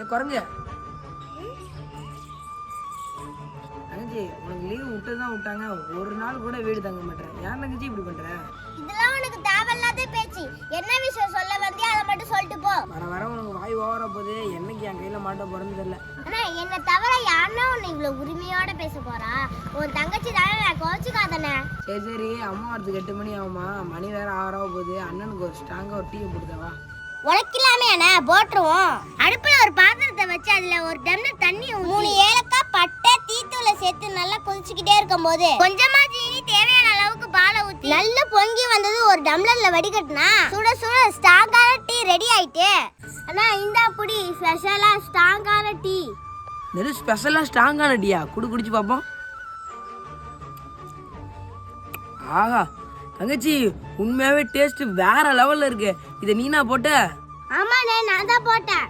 ஏ குரங்கு. தங்கச்சி உனக்கு லீவு விட்டு தான் விட்டாங்க. ஒரு நாள் கூட வீடு தங்க மாட்டேன் ஏன் தங்கச்சி இப்படி பண்ற? இதெல்லாம் உனக்கு தேவையில்லாத பேச்சு. என்ன விஷயம் சொல்ல வந்தியா அதை மட்டும் சொல்லிட்டு போ. வர வர உனக்கு வாய் ஓவர போகுது. என்னைக்கு என் கையில மாட்ட போறேன்னு தெரியல. அண்ணா என்ன தவிர யாருன்னா உன்னை இவ்வளவு உரிமையோட பேச போறா? உன் தங்கச்சி தானே நான் கோச்சுக்காதண்ணே. சரி சரி. அம்மா வரதுக்கு எட்டு மணி ஆகுமா? மணி வேற ஆறாவ போகுது. அண்ணனுக்கு ஒரு ஸ்ட்ராங்கா ஒரு டீ கொடுத்தவா உழைக்கலாமே அண்ணா போட்டுருவோம். வச்சு அதுல ஒரு டம்ளர் தண்ணி மூணு ஏலக்காய் பட்டை தீத்தூளை சேர்த்து நல்லா கொதிச்சுக்கிட்டே இருக்கும் போது கொஞ்சமா சீனி தேவையான அளவுக்கு பாலை ஊத்தி. நல்லா பொங்கி வந்தது ஒரு டம்ளர்ல வடிகட்டினா சுட சுட ஸ்ட்ராங்கான டீ ரெடி ஆயிட்டு. அண்ணா இந்தா புடி ஸ்பெஷலா ஸ்ட்ராங்கான டீ. நெரு ஸ்பெஷலா ஸ்ட்ராங்கான டீயா? குடு குடிச்சு பார்ப்போம் ஆஹா தங்கச்சி உண்மையாவே டேஸ்ட் வேற லெவல்ல இருக்கு. இதை நீனா போட்ட? ஆமாண்ணே நான் தான் போட்டேன்.